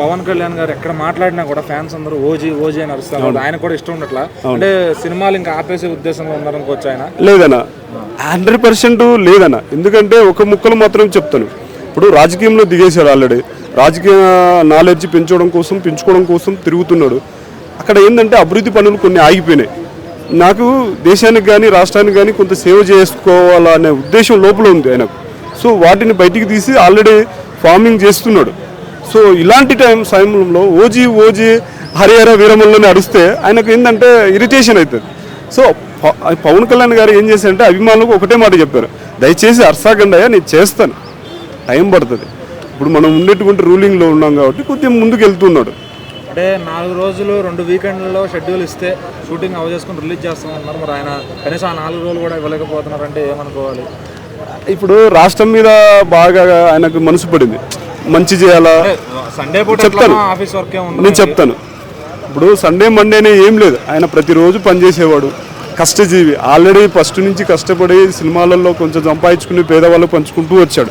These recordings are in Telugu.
పవన్ కళ్యాణ్ గారు ఎక్కడ మాట్లాడినా కూడా ఫ్యాన్స్ అందరూ ఓజీ ఓజీ అని అరుస్తారు. ఆయన కూడా ఇష్టం ఉండట్లా? అంటే సినిమాలు ఇంకా ఆపేసే ఉద్దేశంలో ఉన్నారనుకోవచ్చు ఆయన? లేదన్న. హండ్రెడ్ పర్సెంట్ లేదన్న. ఎందుకంటే ఒక ముక్కలు మాత్రం చెప్తాను. ఇప్పుడు రాజకీయంలో దిగేశాడు ఆల్రెడీ. రాజకీయ నాలెడ్జ్ పెంచడం కోసం పెంచుకోవడం కోసం తిరుగుతున్నాడు. అక్కడ ఏంటంటే అభివృద్ధి పనులు కొన్ని ఆగిపోయినాయి. నాకు దేశానికి కానీ రాష్ట్రానికి కానీ కొంత సేవ చేసుకోవాలనే ఉద్దేశం లోపల ఉంది ఆయనకు. సో వాటిని బయటికి తీసి ఆల్రెడీ ఫార్మింగ్ చేస్తున్నాడు. సో ఇలాంటి టైం సమయంలో ఓజీ ఓజీ హరిహర వీరమల్లోనే అరిస్తే ఆయనకు ఏంటంటే ఇరిటేషన్ అవుతుంది సో పవన్ కళ్యాణ్ గారు ఏం చేశారంటే అభిమానులకు ఒకటే మాట చెప్పారు. దయచేసి అర్సాగండి అయ్యా నేను చేస్తాను. టైం పడుతుంది. ఇప్పుడు మనం ఉండేటువంటి రూలింగ్లో ఉన్నాం కాబట్టి కొద్దిగా ముందుకు వెళ్తున్నాడు అంటే నాలుగు రోజులు రెండు వీకెండ్లలో షెడ్యూల్ ఇస్తే షూటింగ్ అవ చేసుకుని రిలీజ్ చేస్తామన్నారు. మరి ఆయన కనీసం ఆ నాలుగు రోజులు కూడా ఇవ్వలేకపోతున్నారు అంటే ఏమనుకోవాలి? ఇప్పుడు రాష్ట్రం మీద బాగా ఆయనకు మనసు పడింది. మంచి చేయాలా? సండే చెప్తాను. నేను చెప్తాను. ఇప్పుడు సండే మండేనే ఏం లేదు. ఆయన ప్రతిరోజు పనిచేసేవాడు కష్టజీవి. ఆల్రెడీ ఫస్ట్ నుంచి కష్టపడి సినిమాలలో కొంచెం సంపాదించుకుని పేదవాళ్ళు పంచుకుంటూ వచ్చాడు.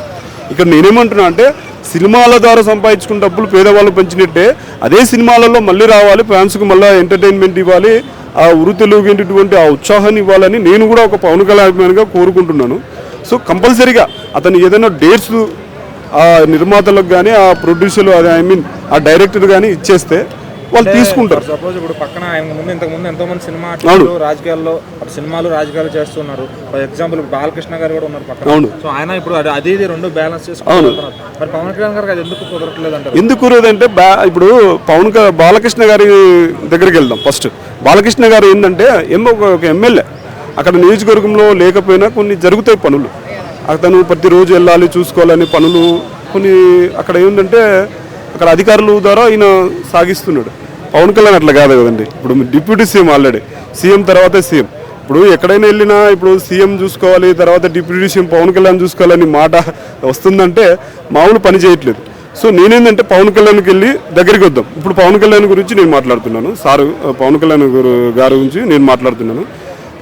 ఇక్కడ నేనేమంటున్నా అంటే సినిమాల ద్వారా సంపాదించుకున్న డబ్బులు పేదవాళ్ళు పంచినట్టే అదే సినిమాలలో మళ్ళీ రావాలి ఫ్యాన్స్కి మళ్ళీ ఎంటర్టైన్మెంట్ ఇవ్వాలి ఆ ఉరు తెలుగుటువంటి ఆ ఉత్సాహాన్ని ఇవ్వాలని నేను కూడా ఒక పవన్ కళ్యాణ్ అభిమానిగా కోరుకుంటున్నాను. సో కంపల్సరీగా అతను ఏదైనా డేట్స్ ఆ నిర్మాతలకు కానీ ఆ ప్రొడ్యూసర్లు అదే ఐ మీన్ ఆ డైరెక్టర్ కానీ ఇచ్చేస్తే వాళ్ళు తీసుకుంటారు. సపోజ్ ఇప్పుడు పక్కన ఆయన ముందు ఇంతకు ముందు ఎంతో మంది సినిమా రాజకీయాల్లో అటు సినిమాలు రాజకీయాలు చేస్తున్నారు. ఫర్ ఎగ్జాంపుల్ బాలకృష్ణ గారు కూడా ఉన్నారు పక్కన. సో ఆయన ఇప్పుడు అది- ఇది రెండు బ్యాలెన్స్ చేసుకుంటున్నారు మరి పవన్ కళ్యాణ్ గారికి అది ఎందుకు కుదరట్లేదు అంటారు ఎందుకు కురదంటే బా ఇప్పుడు పవన్ బాలకృష్ణ గారి దగ్గరికి వెళ్దాం ఫస్ట్. బాలకృష్ణ గారు ఏంటంటే ఏమో ఒక- ఒక ఎమ్మెల్యే. అక్కడ నియోజకవర్గంలో లేకపోయినా కొన్ని జరుగుతాయి పనులు. అతను ప్రతిరోజు వెళ్ళాలి చూసుకోవాలని పనులు కొన్ని అక్కడ ఏంటంటే అక్కడ అధికారుల ద్వారా ఈయన సాగిస్తున్నాడు. పవన్ కళ్యాణ్ అట్లా కాదు కదండి. ఇప్పుడు డిప్యూటీ సీఎం ఆల్రెడీ సీఎం తర్వాతే సీఎం. ఇప్పుడు ఎక్కడైనా వెళ్ళినా ఇప్పుడు సీఎం చూసుకోవాలి తర్వాత డిప్యూటీ సీఎం పవన్ కళ్యాణ్ చూసుకోవాలని మాట వస్తుందంటే మామూలు పని చేయట్లేదు. సో నేనేందంటే పవన్ కళ్యాణ్కి వెళ్ళి దగ్గరికి వద్దాం. ఇప్పుడు పవన్ కళ్యాణ్ గురించి నేను మాట్లాడుతున్నాను. సారు పవన్ కళ్యాణ్ గారు గారి గురించి నేను మాట్లాడుతున్నాను.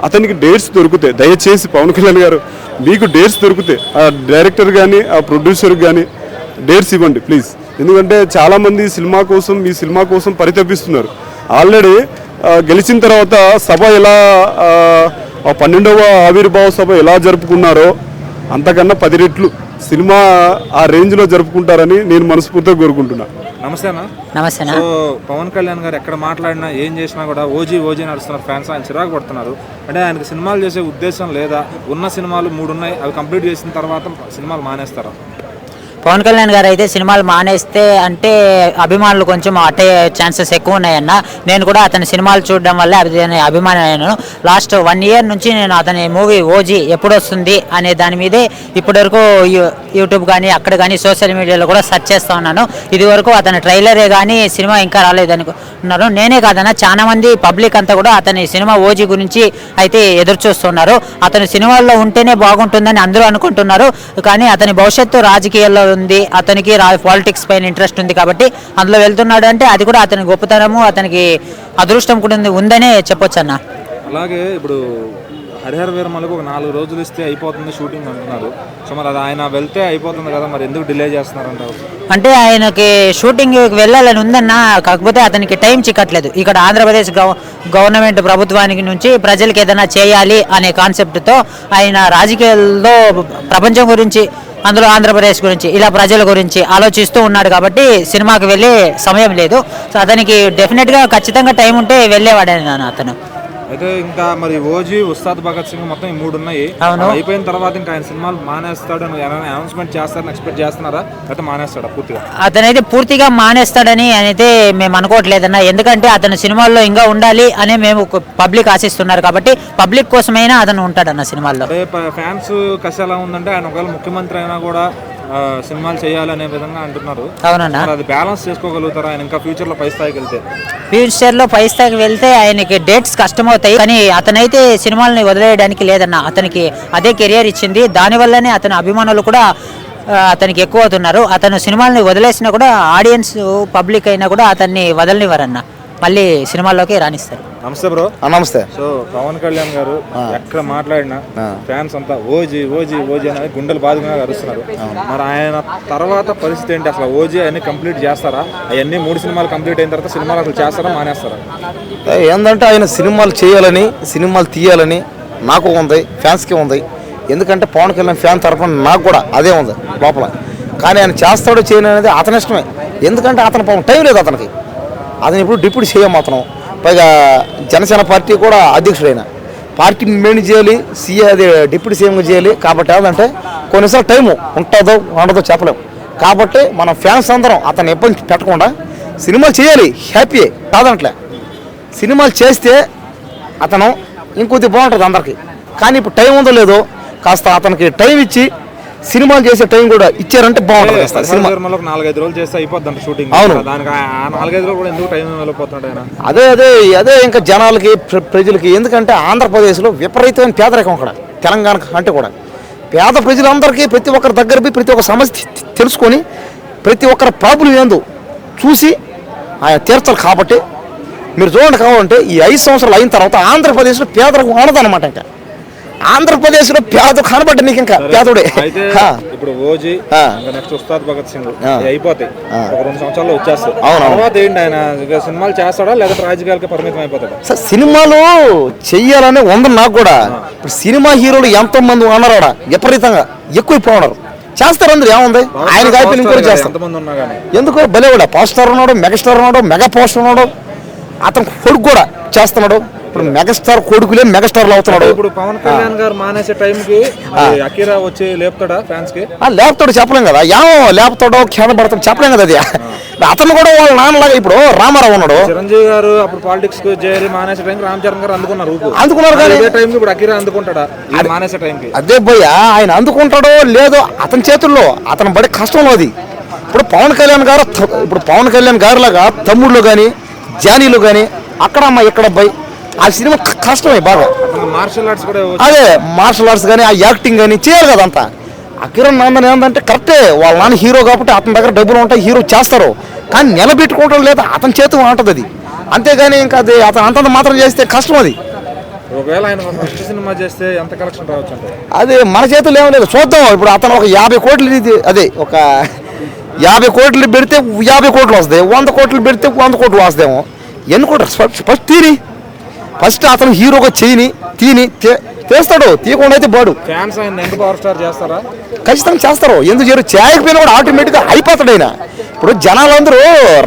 అతనికి డేట్స్ దొరుకుతాయి దయచేసి పవన్ కళ్యాణ్ గారు మీకు డేట్స్ దొరుకుతాయి ఆ డైరెక్టర్ కానీ ఆ ప్రొడ్యూసర్ కానీ డేట్స్ ఇవ్వండి ప్లీజ్ ఎందుకంటే చాలామంది సినిమా కోసం మీ సినిమా కోసం పరితపిస్తున్నారు. ఆల్రెడీ గెలిచిన తర్వాత సభ ఎలా పన్నెండవ ఆవిర్భావ సభ ఎలా జరుపుకున్నారో అంతకన్నా పది రెట్లు సినిమా ఆ రేంజ్లో జరుపుకుంటారని నేను మనస్ఫూర్తిగా కోరుకుంటున్నాను నమస్తే అన్న. నమస్తేనా సో పవన్ కళ్యాణ్ గారు ఎక్కడ మాట్లాడినా ఏం చేసినా కూడా ఓజీ ఓజీ నడుస్తున్నారు. ఫ్యాన్స్ ఆయన చిరాకు పడుతున్నారు. అంటే ఆయనకి సినిమాలు చేసే ఉద్దేశం లేదా? ఉన్న సినిమాలు మూడు ఉన్నాయి. అవి కంప్లీట్ చేసిన తర్వాత సినిమాలు మానేస్తారా? పవన్ కళ్యాణ్ గారు అయితే సినిమాలు మానేస్తే అంటే అభిమానులు కొంచెం అటే ఛాన్సెస్ ఎక్కువ ఉన్నాయన్న. నేను కూడా అతని సినిమాలు చూడడం వల్ల అతని అభిమాని అయ్యాను. లాస్ట్ వన్ ఇయర్ నుంచి నేను అతని మూవీ ఓజీ ఎప్పుడు వస్తుంది అనే దాని మీదే ఇప్పటివరకు యూట్యూబ్ కానీ అక్కడ కానీ సోషల్ మీడియాలో కూడా సెర్చ్ చేస్తూ ఉన్నాను. ఇది వరకు అతని ట్రైలరే కానీ సినిమా ఇంకా రాలేదనుకున్నారు. నేనే కాదన్నా చాలా మంది పబ్లిక్ అంతా కూడా అతని సినిమా ఓజీ గురించి అయితే ఎదురు చూస్తున్నారు. అతని సినిమాల్లో ఉంటేనే బాగుంటుందని అందరూ అనుకుంటున్నారు. కానీ అతని భవిష్యత్తు రాజకీయాల్లో ఉంది. అతనికి పాలిటిక్స్ పైన ఇంట్రెస్ట్ ఉంది కాబట్టి అందులో వెళ్తున్నాడు అంటే అది కూడా అతని గొప్పతనము అతనికి అదృష్టం కూడా ఉంది ఉందనే చెప్పొచ్చు అన్న అలాగే ఇప్పుడు హరిహర వీరమలకు ఒక నాలుగు రోజులు ఇస్తే అయిపోతుంది షూటింగ్ అంటున్నారు. సో మరి అది ఆయన వెళ్తే అయిపోతుంది కదా మరి ఎందుకు డిలే చేస్తున్నారంటారు? అంటే ఆయనకి షూటింగ్ వెళ్ళాలని ఉందన్న కాకపోతే అతనికి టైం చిక్కట్లేదు. ఇక్కడ ఆంధ్రప్రదేశ్ గవ గవర్నమెంట్ ప్రభుత్వానికి నుంచి ప్రజలకు ఏదైనా చేయాలి అనే కాన్సెప్ట్తో ఆయన రాజకీయాల్లో ప్రపంచం గురించి అందులో ఆంధ్రప్రదేశ్ గురించి ఇలా ప్రజల గురించి ఆలోచిస్తూ ఉన్నాడు కాబట్టి సినిమాకి వెళ్ళే సమయం లేదు. సో అతనికి డెఫినెట్గా ఖచ్చితంగా టైం ఉంటే వెళ్ళేవాడే నాన్న అతను. అయితే ఇంకా మరి ఓజీ ఉస్తాద్ భగత్ సింగ్ మొత్తం ఈ మూడు ఉన్నాయి అయిపోయిన తర్వాత ఇంకా ఆయన సినిమాలు మానేస్తాడు అని అనౌన్స్మెంట్ చేస్తారని ఎక్స్పెక్ట్ చేస్తున్నారా? లేకపోతే మానేస్తాడా పూర్తిగా? అతనైతే పూర్తిగా మానేస్తాడని అయితే మేము అనుకోవట్లేదన్న. ఎందుకంటే అతను సినిమాల్లో ఇంకా ఉండాలి అని మేము పబ్లిక్ ఆశిస్తున్నారు కాబట్టి పబ్లిక్ కోసమైనా అతను ఉంటాడన్న సినిమాల్లో. ఫ్యాన్స్ కసి ఎలా ఉందంటే ఆయన ఒకవేళ ముఖ్యమంత్రి అయినా కూడా సినిమాలు చేయాలనే విధంగా అంటున్నారు. అవునన్నా. అది బ్యాలెన్స్ చేసుకోగలుగుతారా? ఆయన ఇంకా ఫ్యూచర్లో పై స్థాయికి వెళ్తే. ఫ్యూచర్లో పై స్థాయికి వెళ్తే ఆయనకి డేట్స్ కష్టమవుతాయి. కానీ అతనైతే సినిమాలని వదిలేయడానికి లేదన్న. అతనికి అదే కెరియర్ ఇచ్చింది. దానివల్లనే అతని అభిమానులు కూడా అతనికి ఎక్కువ అవుతున్నారు. అతను సినిమాలని వదిలేసినా కూడా ఆడియన్స్ పబ్లిక్ అయినా కూడా అతన్ని వదలనివ్వరన్న. మళ్ళీ సినిమాల్లోకి రాణిస్తారు నమస్తే బ్రో. ఆ, నమస్తే. సో పవన్ కళ్యాణ్ గారు ఎక్కడ మాట్లాడినా ఫ్యాన్స్ అంతా ఓజీ ఓజీ ఓజీ అనేది గుండెలు బాధగా అరుస్తున్నారు మరి ఆయన తర్వాత పరిస్థితి ఏంటి? అసలు ఓజీ అన్ని కంప్లీట్ చేస్తారా? అవన్నీ మూడు సినిమాలు కంప్లీట్ అయిన తర్వాత సినిమాలు అసలు చేస్తారా మానేస్తారా? ఏ, ఏందంటే ఆయన సినిమాలు చేయాలని సినిమాలు తీయాలని నాకు ఉంది ఫ్యాన్స్కి ఉంది. ఎందుకంటే పవన్ కళ్యాణ్ ఫ్యాన్ తరఫున నాకు కూడా అదే ఉంది లోపల. కానీ ఆయన చేస్తాడో చేయను అనేది అతని ఇష్టమే. ఎందుకంటే అతను పాపం టైం లేదు అతనికి. అతను ఇప్పుడు డిప్యూటీ సీఎం అతను. పైగా జనసేన పార్టీ కూడా అధ్యక్షుడైన. పార్టీ మేనేజ్ చేయాలి సీఏ అది డిప్యూటీ సీఎంగా చేయాలి. కాబట్టి ఏంటంటే కొన్నిసార్లు టైము ఉంటుందో ఉండదో చెప్పలేం. కాబట్టి మన ఫ్యాన్స్ అందరం అతను ఇబ్బంది పెట్టకుండా సినిమాలు చేయాలి హ్యాపీ కాదంట్లే. సినిమాలు చేస్తే అతను ఇంకొద్ది బాగుంటుంది అందరికి. కానీ ఇప్పుడు టైం ఉందో లేదో కాస్త అతనికి టైం ఇచ్చి సినిమాలు చేసే టైం కూడా ఇచ్చారంటే బాగుంటుంది. సినిమా. నాలుగైదు రోజులు చేస్తే అయిపోద్ది షూటింగ్. అవును. దానికి నాలుగైదు రోజులు కూడా ఎందుకు టైం వెళ్ళిపోతున్నాడు ఆయన? అదే అదే అదే ఇంకా జనాలకి ప్ర- ప్రజలకి. ఎందుకంటే ఆంధ్రప్రదేశ్లో విపరీతమైన పేదరికం అక్కడ తెలంగాణ అంటే కూడా. పేద ప్రజలందరికీ ప్రతి ఒక్కరి దగ్గర పోయి ప్రతి ఒక్క సమస్య తెలుసుకొని ప్రతి ఒక్కరి ప్రాబ్లం ఏందో చూసి ఆయన తీర్చాలి కాబట్టి మీరు చూడండి కావాలంటే ఈ ఐదు సంవత్సరాలు అయిన తర్వాత ఆంధ్రప్రదేశ్లో పేదరికం అనదన్నమాట ఇంకా. ఆంధ్రప్రదేశ్లో పేద కనబడ్డ నీకు ఇంకా? పేదోడే. ఇప్పుడు ఓజీ నెక్స్ట్ ఉస్తాద్ భగత్ సింగ్. అయిపోతాయి. ఒక రెండు వచ్చేస్తాయి. అవును. తర్వాత ఏంటి ఆయన? సినిమాలు చేస్తాడా లేకపోతే రాజకీయాలకి పరిమితం అయిపోతాడా? సార్ సినిమాలు చెయ్యాలని ఉంది నాకు కూడా. ఇప్పుడు సినిమా హీరోలు ఎంతో మంది ఉన్నారు విపరీతంగా ఎక్కువైపోతున్నారు చేస్తారు అందరు ఏముంది? ఆయన కాకపోతే ఇంకోటి చేస్తారు. ఎందుకు? భలేవాడు? పవర్ స్టార్ ఉన్నాడు మెగాస్టార్ ఉన్నాడు మెగా పోస్టర్ ఉన్నాడు. అతను కొడుకు కూడా చేస్తున్నాడు. ఇప్పుడు మెగాస్టార్ కొడుకులే మెగాస్టార్లు అవుతున్నాడు. ఇప్పుడు పవన్ కళ్యాణ్ గారు మానేసే టైంకి అకీరా వచ్చి లేపుతాడా ఫ్యాన్స్కి ఆ లేపుతాడు చెప్పలేం కదా. ఏమో లేపుతాడో కింద పడతాడు చెప్పలేం కదా అది. అతను కూడా వాళ్ళ నాన్నలాగా ఇప్పుడు రామారావు ఉన్నాడు. చిరంజీవి గారు అప్పుడు పాలిటిక్స్ చేరి మానేసే టైంకి రామ్ చరణ్ గారు అందుకున్నారు అందుకున్నారు కానీ- అదే టైంకి ఇప్పుడు అకీరా అందుకుంటాడా? మానేసే టైంకి. అదే భయ్య ఆయన అందుకుంటాడో లేదో అతని చేతుల్లో అతను పడే కష్టంలో అది. ఇప్పుడు పవన్ కళ్యాణ్ గారు ఇప్పుడు పవన్ కళ్యాణ్ గారు లాగా తమ్ముళ్ళు కానీ జానీలు కానీ అక్కడ అమ్మ ఇక్కడ అబ్బాయి ఆ సినిమా కష్టమే బాగా. మార్షల్ ఆర్ట్స్ కూడా అదే మార్షల్ ఆర్ట్స్ కానీ ఆ యాక్టింగ్ కానీ చేయాలి కదా అంతా. ఆ కిరణ్ నందన్ ఏంటంటే కరెక్టే వాళ్ళ నాన్న హీరో కాబట్టి అతని దగ్గర డబ్బులు ఉంటాయి హీరో చేస్తారు. కానీ నిలబెట్టుకోవడం లేదా అతని చేతి ఉంటుంది అది. అంతేగాని ఇంకా అది అతను అంతంత మాత్రం చేస్తే కష్టం అది. ఒకవేళ ఆయన ఫస్ట్ సినిమా చేస్తే ఎంత కలెక్షన్ రావచ్చు అంటే అది మన చేతుల్లో ఏం లేదు. చూద్దాం ఇప్పుడు అతను ఒక యాభై కోట్లు ఇది అదే ఒక యాభై కోట్లు పెడితే యాభై కోట్లు వస్తాయి వంద కోట్లు పెడితే వంద కోట్లు వస్తాయేమో. ఎన్ని కోట్లు? ఫస్ట్ తీరి. ఫస్ట్ అతను హీరోగా చేయని తీని తీస్తాడు తీయకుండా అయితే బాడు. ఫ్యాన్స్ ఆయన ఎంత పవర్ స్టార్ చేస్తారా? ఖచ్చితంగా చేస్తారు ఎందుకు చేయరు? చేయకపోయినా కూడా ఆటోమేటిక్గా అయిపోతాడు ఆయన. ఇప్పుడు జనాలందరూ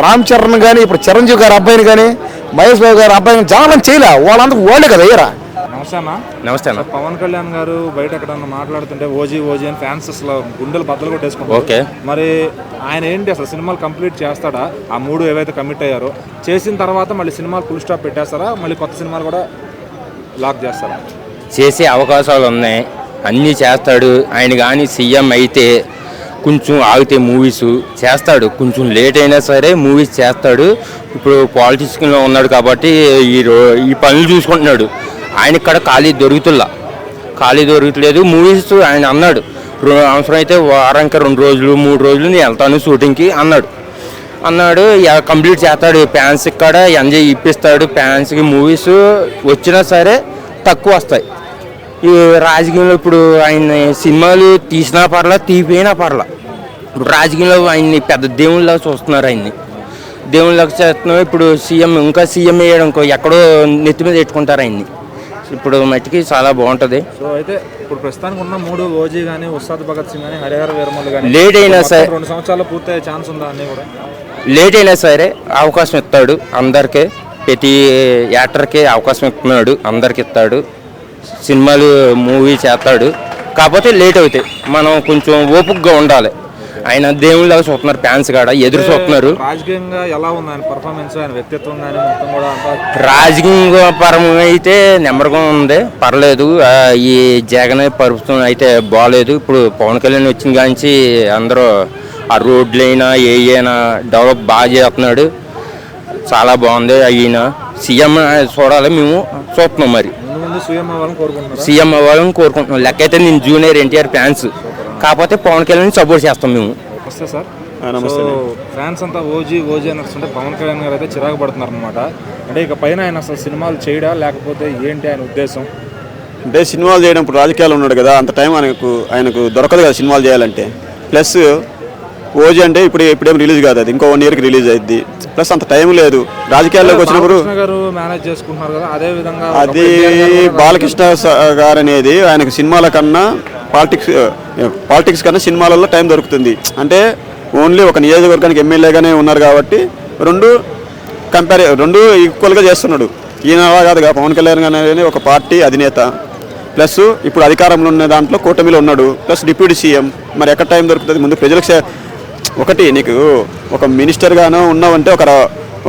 రామ్ చరణ్ కానీ ఇప్పుడు చిరంజీవి గారి అబ్బాయిని కానీ మహేష్ బాబు గారి అబ్బాయిని జనాలను చేయలే. వాళ్ళందరూ వాళ్ళే కదా అయ్యారా? నమస్తే అన్న. నమస్తే అన్న పవన్ కళ్యాణ్ గారు బయట ఎక్కడన్నా మాట్లాడుతుంటే ఓజీ ఓజీ అని ఫ్యాన్స్ అసలు గుండెలు బద్దలు కొట్టేసుకుంటారు ఓకే. మరి ఆయన ఏంటి అసలు సినిమాలు కంప్లీట్ చేస్తాడా? ఆ మూడు ఏవైతే కమిట్ అయ్యారో చేసిన తర్వాత మళ్ళీ సినిమాలు ఫుల్ స్టాప్ పెట్టేస్తారా? మళ్ళీ కొత్త సినిమాలు కూడా లాక్ చేస్తారా? చేసే అవకాశాలు ఉన్నాయి. అన్నీ చేస్తాడు. ఆయన కానీ సీఎం అయితే కొంచెం ఆగితే మూవీస్ చేస్తాడు. కొంచెం లేట్ అయినా సరే మూవీస్ చేస్తాడు. ఇప్పుడు పాలిటిక్స్లో ఉన్నాడు కాబట్టి ఈ ఈ పనులు చూసుకుంటున్నాడు. ఆయన ఇక్కడ ఖాళీ దొరుకుతుల్లా. ఖాళీ దొరకట్లేదు మూవీస్ ఆయన అన్నాడు. అవసరం అయితే వారానికి రెండు రోజులు మూడు రోజులు నేను వెళ్తాను షూటింగ్కి అన్నాడు. అన్నాడు కంప్లీట్ చేస్తాడు. ఫ్యాన్స్ ఇక్కడ ఎంజాయ్ ఇప్పిస్తాడు. ఫ్యాన్స్కి మూవీస్ వచ్చినా సరే తక్కువ వస్తాయి. ఈ రాజకీయంలో ఇప్పుడు ఆయన సినిమాలు తీసినా పర్లా తీపోయినా పర్లా. ఇప్పుడు రాజకీయంలో ఆయన్ని పెద్ద దేవుళ్ళగా చూస్తున్నారు ఆయన్ని. దేవుళ్ళకి చేస్తున్నాం ఇప్పుడు సీఎం ఇంకా సీఎం వేయడం ఇంకో ఎక్కడో నెత్తి మీద పెట్టుకుంటారు ఆయన్ని. ఇప్పుడు మట్టికి చాలా బాగుంటుంది. సో అయితే ఇప్పుడు ప్రస్తుతానికి ఉన్న మూడు ఓజీ కానీ ఉస్తాద్ భగత్ సింగ్ కానీ హరిహర వీరమల్లు కానీ Late అయినా సరే- రెండు సంవత్సరాలు పూర్తయ్యే ఛాన్స్ ఉందా అన్నీ కూడా? లేట్ అయినా సరే అవకాశం ఇస్తాడు అందరికీ ప్రతి యాక్టర్కి అవకాశం ఇస్తున్నాడు అందరికి ఇస్తాడు సినిమాలు మూవీ చేస్తాడు. కాకపోతే లేట్ అవుతాయి. మనం కొంచెం ఓపికగా ఉండాలి. ఆయన దేవుళ్ళగా చూస్తున్నారు ఫ్యాన్స్ కాడ. ఎదురు చూస్తున్నారు. రాజకీయంగా ఎలా ఉంది ఆయన పర్ఫార్మెన్స్ ఆయన వ్యక్తిత్వం కానీ మొత్తం కూడా రాజకీయ పరంగా అయితే నెంబర్గా ఉంది. పర్లేదు. ఈ జగన్ ప్రభుత్వం అయితే బాగాలేదు ఇప్పుడు పవన్ కళ్యాణ్ వచ్చిన కాంచి అందరూ ఆ రోడ్లైనా ఏ అయినా డెవలప్ బాగా చేస్తున్నాడు. చాలా బాగుంది అయినా సీఎం చూడాలి మేము చూస్తున్నాం మరి. సీఎం అవ్వాలని కోరుకుంటున్నాం. లెక్క అయితే నేను జూనియర్ ఎన్టీఆర్ ఫ్యాన్స్. కాకపోతే పవన్ కళ్యాణ్ సపోర్ట్ చేస్తాం మేము. వస్తే సార్. నమస్తే సో ఫ్యాన్స్ అంతా ఓజీ ఓజీ అని వస్తుంటే పవన్ కళ్యాణ్ గారు అయితే చిరాకు పడుతున్నారు అనమాట అంటే ఇక పైన ఆయన అసలు సినిమాలు చేయడా లేకపోతే ఏంటి ఆయన ఉద్దేశం? అంటే సినిమాలు చేయడం ఇప్పుడు రాజకీయాలు ఉన్నాడు కదా అంత టైం ఆయనకు ఆయనకు దొరకదు కదా సినిమాలు చేయాలంటే. ప్లస్ ఓజీ అంటే ఇప్పుడు ఇప్పుడేం రిలీజ్ కాదు అది. ఇంకో వన్ ఇయర్కి రిలీజ్ అయింది ప్లస్ అంత టైం లేదు. రాజకీయాల్లోకి వచ్చినప్పుడు గారు మేనేజ్ చేసుకుంటున్నారు కదా అదే విధంగా అది బాలకృష్ణ స- గారు అనేది ఆయనకు సినిమాల కన్నా పాలిటిక్స్ పాలిటిక్స్ కన్నా సినిమాలలో టైం దొరుకుతుంది. అంటే ఓన్లీ ఒక నియోజకవర్గానికి ఎమ్మెల్యేగానే ఉన్నారు కాబట్టి రెండు కంపేర్ రెండు ఈక్వల్గా చేస్తున్నాడు. ఈయన అలా కాదుగా పవన్ కళ్యాణ్ గారు అనేది ఒక పార్టీ అధినేత. ప్లస్ ఇప్పుడు అధికారంలో ఉన్న దాంట్లో కూటమిలో ఉన్నాడు. Plus deputy CM. మరి ఎక్కడ టైం దొరుకుతుంది? ముందు ప్రజలకు ఒకటి నీకు ఒక మినిస్టర్గానో ఉన్నావంటే ఒక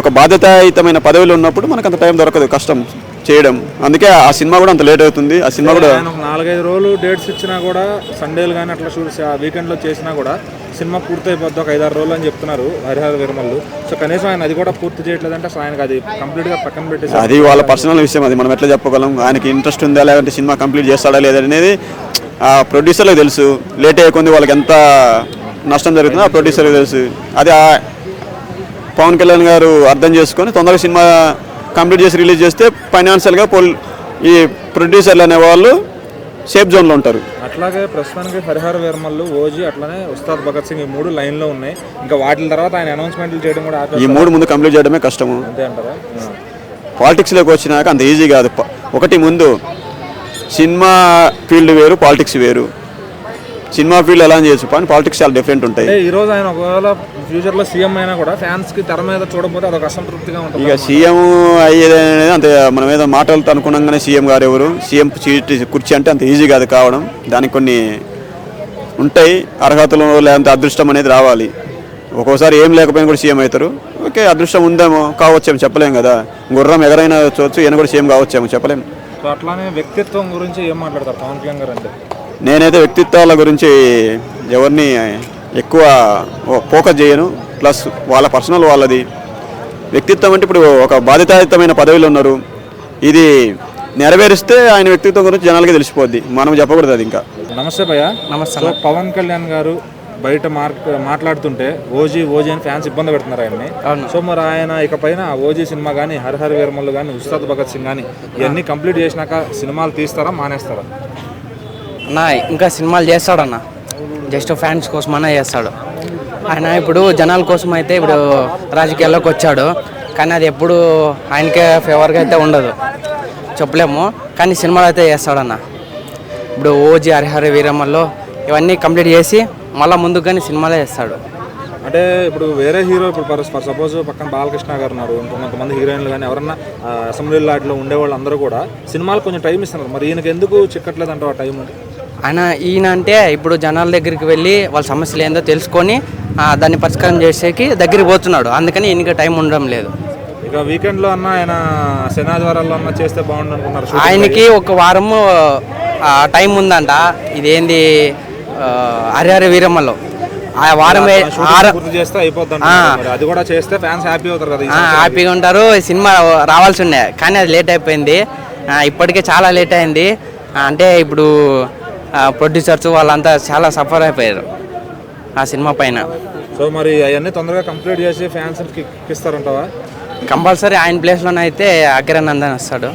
ఒక బాధ్యతాయుతమైన పదవిలో ఉన్నప్పుడు మనకు అంత టైం దొరకదు. కష్టం. చేయడం. అందుకే ఆ సినిమా కూడా అంత లేట్ అవుతుంది. ఆ సినిమా కూడా నాలుగైదు రోజులు డేట్స్ ఇచ్చినా కూడా సండేలు కానీ అట్లా షూట్ వీకెండ్లో చేసినా కూడా సినిమా పూర్తి అయిపోద్ది ఒక ఐదారు రోజులు అని చెప్తున్నారు హరిహర విరమల్లు. సో కనీసం ఆయన అది కూడా పూర్తి చేయట్లేదంటే అసలు ఆయనకు అది కంప్లీట్గా పక్కన పెట్టేసి అది వాళ్ళ పర్సనల్ విషయం అది మనం ఎట్లా చెప్పగలం? ఆయనకి ఇంట్రెస్ట్ ఉందా లేదంటే సినిమా కంప్లీట్ చేస్తాడా లేదా అనేది ఆ ప్రొడ్యూసర్లకు తెలుసు. లేట్ అయ్యకుంది వాళ్ళకి ఎంత నష్టం జరుగుతుందో ఆ ప్రొడ్యూసర్కి తెలుసు. అది ఆ పవన్ కళ్యాణ్ గారు అర్థం చేసుకొని తొందరగా సినిమా కంప్లీట్ చేసి రిలీజ్ చేస్తే ఫైనాన్షియల్గా పోల్ ఈ ప్రొడ్యూసర్లు అనే వాళ్ళు సేఫ్ జోన్లో ఉంటారు. అట్లాగే ప్రస్తుతానికి హరిహర విరమల్లు ఓజీ అట్లానే ఉస్తాద్ భగత్ సింగ్ ఈ మూడు లైన్లో ఉన్నాయి. ఇంకా వాటి తర్వాత ఆయన అనౌన్స్మెంట్లు చేయడం కూడా ఈ మూడు ముందు కంప్లీట్ చేయడమే కష్టము. అంతే అంటారా? పాలిటిక్స్లోకి వచ్చినాక అంత ఈజీ కాదు. ఒకటి ముందు సినిమా ఫీల్డ్ వేరు పాలిటిక్స్ వేరు. సినిమా ఫీల్డ్ ఎలా చేయొచ్చు కానీ పాలిటిక్స్ చాలా డిఫరెంట్ ఉంటాయి. అంటే ఈ రోజు ఆయన ఒకవేళ ఫ్యూచర్లో సీఎం అయినా కూడా ఫ్యాన్స్కి తెర మీద చూడకపోతే అదొక అసంతృప్తిగా ఉంటుంది ఇక సీఎం అయ్యేది అనేది అంత మనం ఏదో మాటలతో అనుకున్నాగానే సీఎం గారు ఎవరు? సీఎం సీట్ కుర్చీ అంటే అంత ఈజీ కాదు కావడం. దానికి కొన్ని ఉంటాయి అర్హతలు లేదంటే అదృష్టం అనేది రావాలి. ఒక్కోసారి ఏం లేకపోయినా కూడా సీఎం అవుతారు. ఓకే అదృష్టం ఉందేమో కావచ్చేమో చెప్పలేం కదా. గుర్రం ఎగరైనా చూడొచ్చు ఈయన కూడా సీఎం కావచ్చేమో చెప్పలేం. సో అట్లానే వ్యక్తిత్వం గురించి ఏం మాట్లాడతారు పవన్ కళ్యాణ్ గారు అంటే? నేనైతే వ్యక్తిత్వాల గురించి ఎవరిని ఎక్కువ ఫోకస్ చేయను. ప్లస్ వాళ్ళ పర్సనల్ వాళ్ళది. వ్యక్తిత్వం అంటే ఇప్పుడు ఒక బాధ్యతాయుతమైన పదవిలో ఉన్నారు. ఇది నెరవేరిస్తే ఆయన వ్యక్తిత్వం గురించి జనాలకి తెలిసిపోద్ది. మనం చెప్పకూడదు అది ఇంకా. నమస్తే భయ్య. నమస్తే పవన్ కళ్యాణ్ గారు బయట మాట్లాడుతుంటే ఓజీ ఓజీ అని ఫ్యాన్స్ ఇబ్బంది పెడుతున్నారు ఆయన్ని. సో మరి ఆయన ఇక పైన ఓజీ సినిమా కానీ హరిహర వీరమల్లు కానీ ఉస్తాద్ భగత్ సింగ్ కానీ ఇవన్నీ కంప్లీట్ చేసినాక సినిమాలు తీస్తారా మానేస్తారా? అన్న ఇంకా సినిమాలు చేస్తాడన్న. జస్ట్ ఫ్యాన్స్ కోసమన్నా చేస్తాడు. ఆయన ఇప్పుడు జనాల కోసం అయితే ఇప్పుడు రాజకీయాల్లోకి వచ్చాడు. కానీ అది ఎప్పుడు ఆయనకే ఫేవర్గా అయితే ఉండదు. చెప్పలేము. కానీ సినిమాలు అయితే చేస్తాడన్న. ఇప్పుడు ఓజీ హరిహర వీరమ్మల్లో ఇవన్నీ కంప్లీట్ చేసి మళ్ళీ ముందుకు కానీ సినిమాలే చేస్తాడు. అంటే ఇప్పుడు వేరే హీరో ఇప్పుడు ఫర్ సపోజ్ పక్కన బాలకృష్ణ గారు ఉన్నారు. ఇంకొంతమంది హీరోయిన్లు కానీ ఎవరన్నా అసెంబ్లీ లాట్లో ఉండేవాళ్ళు అందరూ కూడా సినిమాలు కొంచెం టైం ఇస్తున్నారు. మరి ఈయనకి ఎందుకు చిక్కట్లేదు అంటే ఆ టైం? ఆయన ఈయన అంటే ఇప్పుడు జనాల దగ్గరికి వెళ్ళి వాళ్ళ సమస్యలు ఏందో తెలుసుకొని దాన్ని పరిష్కారం చేసేకి దగ్గరికి పోతున్నాడు. అందుకని ఈయనకి టైం ఉండడం లేదు. ఇక వీకెండ్లో అన్న ఆయన శనాదివారాల్లో అన్న చేస్తే బాగుండు అనుకున్నారు ఆయనకి ఒక వారము ఆ, టైం ఉందంట. ఇదేంది హరిహర వీరమ్మలో. ఆ వారం చేస్తే. మరి. అది కూడా చేస్తే ఫ్యాన్స్ హ్యాపీ అవుతారు కదా. హ్యాపీగా ఉంటారు. సినిమా రావాల్సి ఉండే. కానీ అది లేట్ అయిపోయింది. ఇప్పటికే చాలా లేట్ అయింది. అంటే ఇప్పుడు ప్రొడ్యూసర్స్ వాళ్ళంతా చాలా సఫర్ అయిపోయారు ఆ సినిమా పైన. సో మరి అవన్నీ తొందరగా కంప్లీట్ చేసి ఫ్యాన్స్ ఇస్తారంటావా కంపల్సరీ ఆయన ప్లేస్లోనే అయితే అగ్రనందన్ వస్తాడు.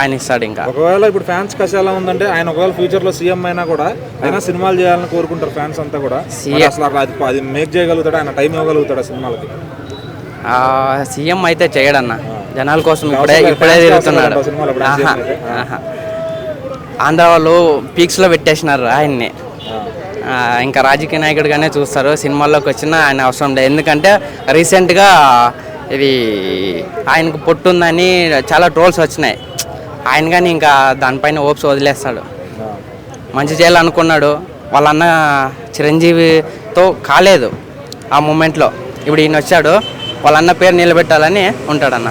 ఆయన ఇస్తాడు ఇంకా. ఒకవేళ ఇప్పుడు ఫ్యాన్స్ కసి ఎలా ఉందంటే ఆయన ఒకవేళ ఫ్యూచర్లో సీఎం అయినా కూడా అయినా సినిమాలు చేయాలని కోరుకుంటారు ఫ్యాన్స్ అంతా కూడా. అసలు అట్లా అది మేక్ చేయగలుగుతాడు? ఆయన టైం ఇవ్వగలుగుతాడు ఆ సినిమాలకి సీఎం అయితే చేయడన్న. జనాల కోసం ఇప్పుడే. ఇప్పుడే తిరుగుతున్నాడు. ఆంధ్ర వాళ్ళు పీక్స్లో పెట్టేసినారు ఆయన్ని. ఇంకా రాజకీయ నాయకుడిగానే చూస్తారు. సినిమాల్లోకి వచ్చిన ఆయన అవసరం లేదు. ఎందుకంటే రీసెంట్గా ఇది ఆయనకు పొట్టు ఉందని చాలా ట్రోల్స్ వచ్చినాయి. ఆయన కానీ ఇంకా దానిపైన ఓప్స్ వదిలేస్తాడు. మంచి చేయాలనుకున్నాడు. వాళ్ళ అన్న చిరంజీవితో కాలేదు ఆ మూమెంట్లో. ఇప్పుడు ఈయన వచ్చాడు. వాళ్ళ అన్న పేరు నిలబెట్టాలని ఉంటాడన్న.